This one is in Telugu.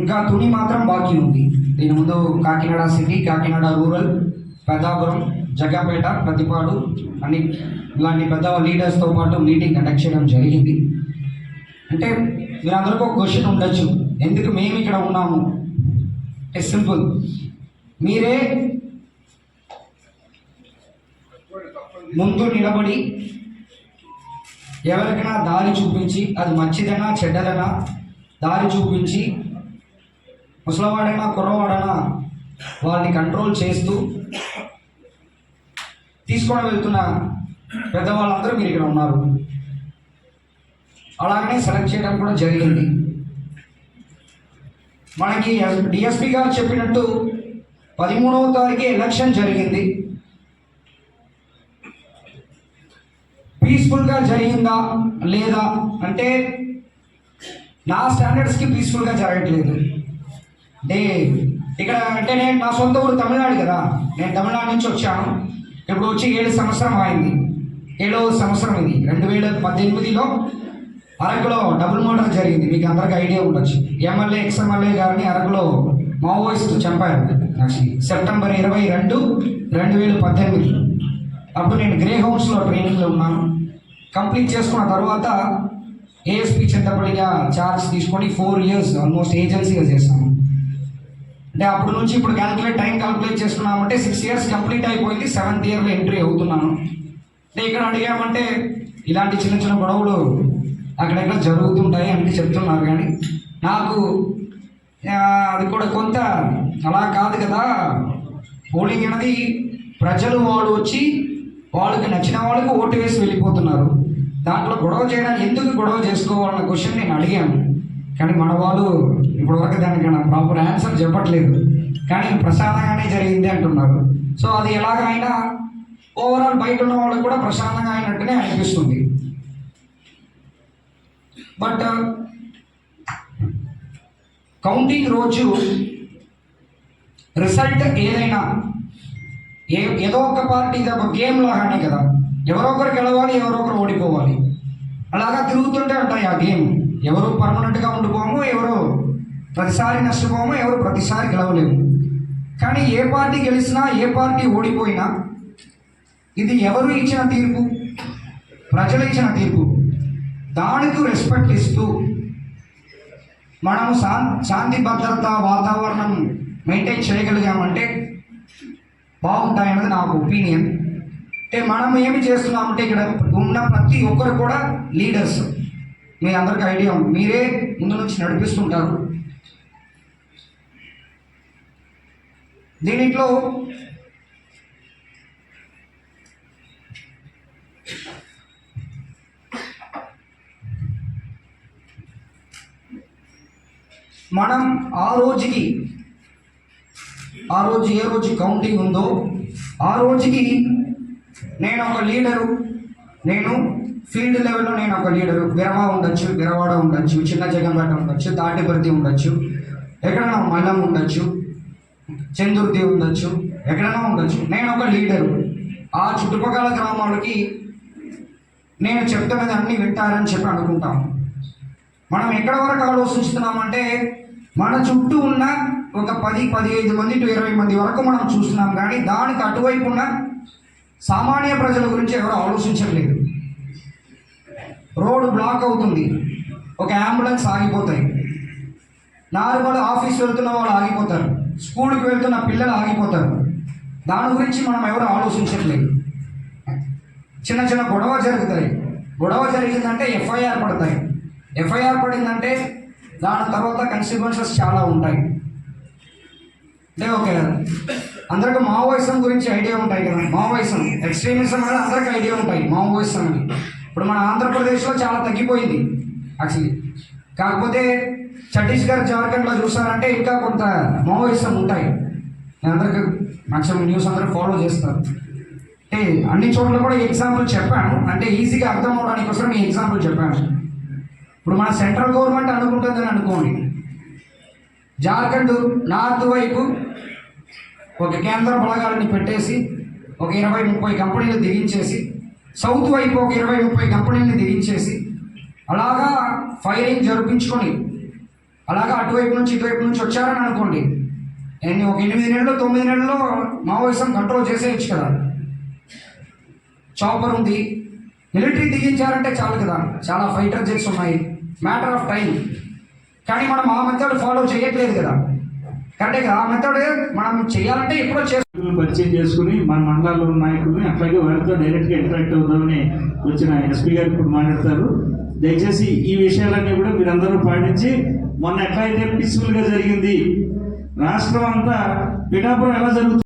ఇంకా తుని మాత్రం బాకీ ఉంది. దీని ముందు కాకినాడ సిటీ కాకినాడ రూరల్ పెద్దాపురం జగ్గపేట ప్రతిపాడు అన్ని ఇలాంటి పెద్ద లీడర్స్తో పాటు మీటింగ్ కండక్ట్ చేయడం జరిగింది. అంటే మీరందరికీ ఒక క్వశ్చన్ ఉండొచ్చు. ఎందుకు మేము ఇక్కడ ఉన్నాము? అంటే సింపుల్ మీరే ముందు నిలబడి ఎవరికైనా దారి చూపించి అది మంచిదైనా చెడ్డదైనా దారి చూపించి ముసలివాడైనా కుర్రవాడైనా వాళ్ళని కంట్రోల్ చేస్తూ తీసుకొని వెళ్తున్న పెద్దవాళ్ళందరూ మీరు ఇక్కడ ఉన్నారు. అలాగనే సెలెక్ట్ చేయడం కూడా జరిగింది. మనకి డిఎస్పి గారు చెప్పినట్టు పదిమూడవ తారీఖు ఎలక్షన్ జరిగింది. పీస్ఫుల్గా జరిగిందా లేదా అంటే నా స్టాండర్డ్స్కి పీస్ఫుల్గా జరగట్లేదు. అంటే ఇక్కడ అంటే నేను నా సొంత ఊరు తమిళనాడు కదా. నేను తమిళనాడు నుంచి వచ్చాను. ఇప్పుడు వచ్చి ఏడు సంవత్సరం అయింది ఏడవ సంవత్సరం ఇది. రెండు వేల పద్దెనిమిదిలో అరకులో డబుల్ మర్డర్ జరిగింది. మీకు అందరికీ ఐడియా ఉండొచ్చు. ఎమ్మెల్యే ఎక్స్ గారిని అరకులో మావోయిస్ట్ చంపారు. సెప్టెంబర్ ఇరవై రెండు రెండు వేల పద్దెనిమిది. అప్పుడు నేను గ్రే హౌస్లో ట్రైనింగ్లో ఉన్నాను. కంప్లీట్ చేసుకున్న తర్వాత ఏఎస్పి చింతపడిగా ఛార్జ్ తీసుకొని ఫోర్ ఇయర్స్ ఆల్మోస్ట్ ఏజెన్సీగా చేశాను. అంటే అప్పటి నుంచి ఇప్పుడు క్యాలిక్యులేట్ టైం క్యాలిక్యులేట్ చేసుకున్నామంటే సిక్స్ ఇయర్స్ కంప్లీట్ అయిపోయింది సెవెంత్ ఇయర్లో ఎంట్రీ అవుతున్నాను. అంటే ఇక్కడ అడిగామంటే ఇలాంటి చిన్న చిన్న గొడవలు అక్కడెక్కడ జరుగుతుంటాయి అని చెప్తున్నారు కానీ నాకు అది కూడా కొంత అలా కాదు కదా. పోలింగ్ అనేది ప్రజలు వాళ్ళు వచ్చి వాళ్ళకి నచ్చిన వాళ్ళకి ఓటు వేసి వెళ్ళిపోతున్నారు. దాంట్లో గొడవ చేయడానికి ఎందుకు గొడవ చేసుకోవాలన్న క్వశ్చన్ నేను అడిగాను. కానీ మన వాళ్ళు ఇప్పటివరకు దానికి ప్రాపర్ ఆన్సర్ చెప్పట్లేదు. కానీ ప్రశాంతంగానే జరిగింది అంటున్నారు. సో అది ఎలాగైనా ఓవరాల్ బయట ఉన్న వాళ్ళకి కూడా ప్రశాంతంగా అయినట్టునే అనిపిస్తుంది. బట్ కౌంటింగ్ uh, రోజు రిజల్ట్ ఏదైనా ఏ ఏదో ఒక పార్టీ ఇది ఒక గేమ్ లాగానే కదా. ఎవరో ఒకరు గెలవాలి ఎవరో ఒకరు ఓడిపోవాలి. అలాగా తిరుగుతుంటే ఉంటాయి ఆ గేమ్ ఎవరు పర్మనెంట్గా ఉండిపోము ఎవరు ప్రతిసారి నష్టపోము ఎవరు ప్రతిసారి గెలవలేము. కానీ ఏ పార్టీ గెలిచినా ఏ పార్టీ ఓడిపోయినా ఇది ఎవరు ఇచ్చిన తీర్పు? ప్రజలు ఇచ్చిన తీర్పు. దానికి రెస్పెక్ట్ ఇస్తూ మనము శా శాంతి భద్రత వాతావరణం మెయింటైన్ చేయగలిగామంటే బాగుంటాయన్నది నాకు ఒపీనియన్. అంటే మనం ఏమి చేస్తున్నామంటే ఇక్కడ ఉన్న ప్రతి ఒక్కరు కూడా లీడర్స్. మీ అందరికీ ఐడియా ఉంది. మీరే ముందు నుంచి నడిపిస్తుంటారు. దీనిట్లో మనం ఆ రోజుకి ఆ రోజు ఏ రోజు కౌంటింగ్ ఉందో ఆ రోజుకి నేను ఒక లీడరు నేను ఫీల్డ్ లెవెల్లో నేను ఒక లీడరు. విరవా ఉండొచ్చు విరవాడ ఉండొచ్చు చిన్న జగన్పేట ఉండొచ్చు దాటిపర్తి ఉండొచ్చు ఎక్కడైనా మల్లం ఉండొచ్చు చందుర్తి ఉండొచ్చు ఎక్కడైనా ఉండొచ్చు. నేను ఒక లీడరు. ఆ చుట్టుపక్కల గ్రామాలకి నేను చెప్తున్నది అన్నీ వింటారని చెప్పి అనుకుంటాం మనం ఎక్కడ వరకు ఆలోచిస్తున్నామంటే మన చుట్టూ ఉన్న ఒక పది పదిహేను మంది టు ఇరవై మంది వరకు మనం చూస్తున్నాం. కానీ దానికి అటువైపు ఉన్న సామాన్య ప్రజల గురించి ఎవరు ఆలోచించట్లేదు. రోడ్డు బ్లాక్ అవుతుంది. ఒక అంబులెన్స్ ఆగిపోతాయి. నార్మల్ ఆఫీస్ వెళ్తున్న వాళ్ళు ఆగిపోతారు. స్కూల్కి వెళ్తున్న పిల్లలు ఆగిపోతారు. దాని గురించి మనం ఎవరు ఆలోచించట్లేదు. చిన్న చిన్న గొడవ జరుగుతాయి. గొడవ జరిగిందంటే ఎఫ్ఐఆర్ పడతాయి. ఎఫ్ఐఆర్ పడిందంటే దాని తర్వాత కన్సిక్వెన్సెస్ చాలా ఉంటాయి. అంటే ఓకే అందరికి మావోయిజం గురించి ఐడియా ఉంటాయి కదా. మావోయిజం ఎక్స్ట్రీమిజం అనేది అందరికీ ఐడియా ఉంటాయి. మావోయిజం అని ఇప్పుడు మన ఆంధ్రప్రదేశ్లో చాలా తగ్గిపోయింది యాక్చువల్లీ కాకపోతే ఛత్తీస్గఢ్ జార్ఖండ్లో చూసారంటే ఇంకా కొంత మావోయిస్టం ఉంటాయి. నేను అందరికీ మ్యాక్సిమం న్యూస్ అందరూ ఫాలో చేస్తారు. అంటే అన్ని చోట్ల కూడా ఎగ్జాంపుల్ చెప్పాను. అంటే ఈజీగా అర్థం అవడానికి కోసం ఈ ఎగ్జాంపుల్ చెప్పాను. ఇప్పుడు మన సెంట్రల్ గవర్నమెంట్ అనుకుంటుందని అనుకోండి. జార్ఖండ్ నార్త్ వైపు ఒక కేంద్ర బలగాలని పెట్టేసి ఒక ఇరవై ముప్పై కంపెనీలు దిగించేసి సౌత్ వైపు ఒక ఇరవై ముప్పై కంపెనీలను దిగించేసి అలాగా ఫైరింగ్ జరిపించుకొని అలాగా అటువైపు నుంచి ఇటువైపు నుంచి వచ్చారని అనుకోండి. నేను ఒక ఎనిమిది నెలలు తొమ్మిది నెలల్లో మావోయిసం కంట్రోల్ చేసేయచ్చు కదా. చాపర్ ఉంది. మిలిటరీ దిగించారంటే చాలు కదా. చాలా ఫైటర్ జెట్స్ ఉన్నాయి. Matter of time. కానీ మనం ఆ మెథడ్ ఫాలో చేయట్లేదు కదా. కరెక్టే కదా? ఆ మెథడ్ మనం చేయాలంటే ఎప్పుడో చేస్తాం పరిచయం చేసుకుని మన మండలాల్లో ఉన్న నాయకుల్ని అట్లాగే వారితో డైరెక్ట్గా ఇంటరాక్ట్ అవుదామని వచ్చిన ఎస్పీ గారు ఇప్పుడు మాట్లాడతారు. దయచేసి ఈ విషయాలన్నీ కూడా మీరందరూ పాటించి మొన్న ఎట్లయితే పీస్ఫుల్గా జరిగింది రాష్ట్రం అంతా పిఠాపురం ఎలా జరుగుతుంది?